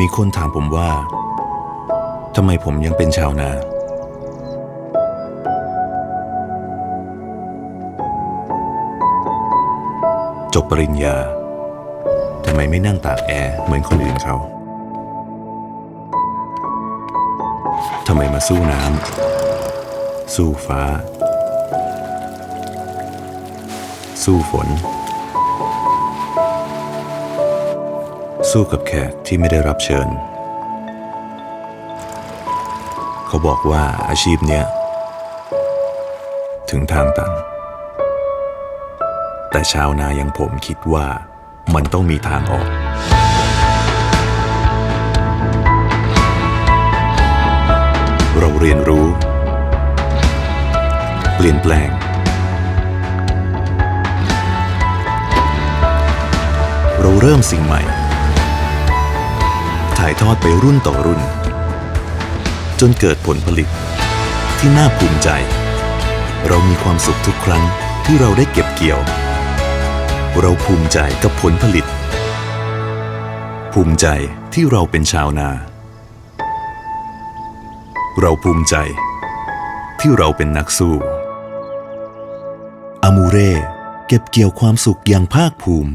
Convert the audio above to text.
มีคนถามผมว่าทำไมผมยังเป็นชาวนา จบปริญญาทำไมไม่นั่งตากแอร์เหมือนคนอื่นเขาทำไมมาสู้น้ำสู้ฟ้า สู้ฝน สู้กับแขกที่ไม่ได้รับเชิญ เขาบอกว่าอาชีพเนี้ย ถึงทางตัน แต่ชาวนาอย่างผมคิดว่ามันต้องมีทางออกเราเรียนรู้ เปลี่ยนแปลง เราเริ่มสิ่งใหม่ ถ่ายทอดไปรุ่นต่อรุ่น จนเกิดผลผลิต ที่น่าภูมิใจ เรามีความสุขทุกครั้งที่เราได้เก็บเกี่ยว เราภูมิใจกับผลผลิต ภูมิใจที่เราเป็นชาวนา เราภูมิใจที่เราเป็นนักสู้อามูเร่เก็บเกี่ยวความสุขอย่างภาคภูมิ